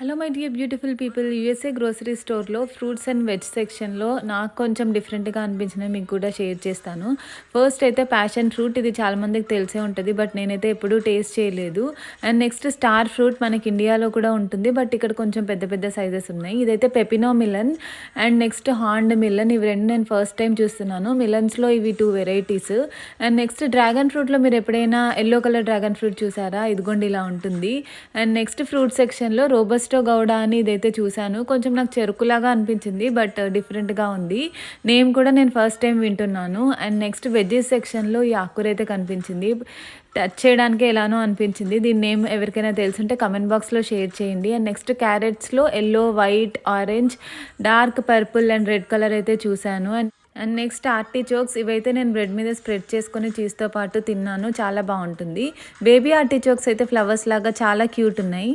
Hello my dear beautiful people USA grocery స్టోర్లో fruits and veg సెక్షన్లో నాకు కొంచెం డిఫరెంట్గా అనిపించినవి మీకు కూడా షేర్ చేస్తాను. ఫస్ట్ అయితే ప్యాషన్ ఫ్రూట్ ఇది చాలామందికి తెలిసే ఉంటుంది బట్ నేనైతే ఎప్పుడూ టేస్ట్ చేయలేదు. అండ్ నెక్స్ట్ స్టార్ ఫ్రూట్ మనకి ఇండియాలో కూడా ఉంటుంది బట్ ఇక్కడ కొంచెం పెద్ద పెద్ద సైజెస్ ఉన్నాయి. ఇదైతే pepino melon and next horned melon ఇవి రెండు నేను ఫస్ట్ టైం చూస్తున్నాను. మిలన్స్లో ఇవి two varieties and next dragon ఫ్రూట్లో మీరు ఎప్పుడైనా ఎల్లో కలర్ డ్రాగన్ ఫ్రూట్ చూసారా? ఇదిగోండి ఇలా ఉంటుంది. అండ్ నెక్స్ట్ ఫ్రూట్ సెక్షన్లో రోబస్ రోబస్టో గౌడ అని ఇదైతే చూశాను. కొంచెం నాకు చెరుకులాగా అనిపించింది బట్ డిఫరెంట్గా ఉంది. నేమ్ కూడా నేను ఫస్ట్ టైం వింటున్నాను. అండ్ నెక్స్ట్ వెజ్జెస్ సెక్షన్లో ఈ ఆకుకూర అయితే కనిపించింది. టచ్ చేయడానికి ఎలానో అనిపించింది. దీని నేమ్ ఎవరికైనా తెలుసుంటే కమెంట్ బాక్స్లో షేర్ చేయండి. And next క్యారెట్స్లో yellow white orange dark purple and red colour అయితే చూశాను. And and next artichokes ఇవైతే నేను బ్రెడ్ మీద స్ప్రెడ్ చేసుకొని చీజ్తో పాటు తిన్నాను. చాలా బాగుంటుంది. బేబీ ఆర్టీ చోక్స్ అయితే ఫ్లవర్స్ లాగా చాలా క్యూట్ ఉన్నాయి.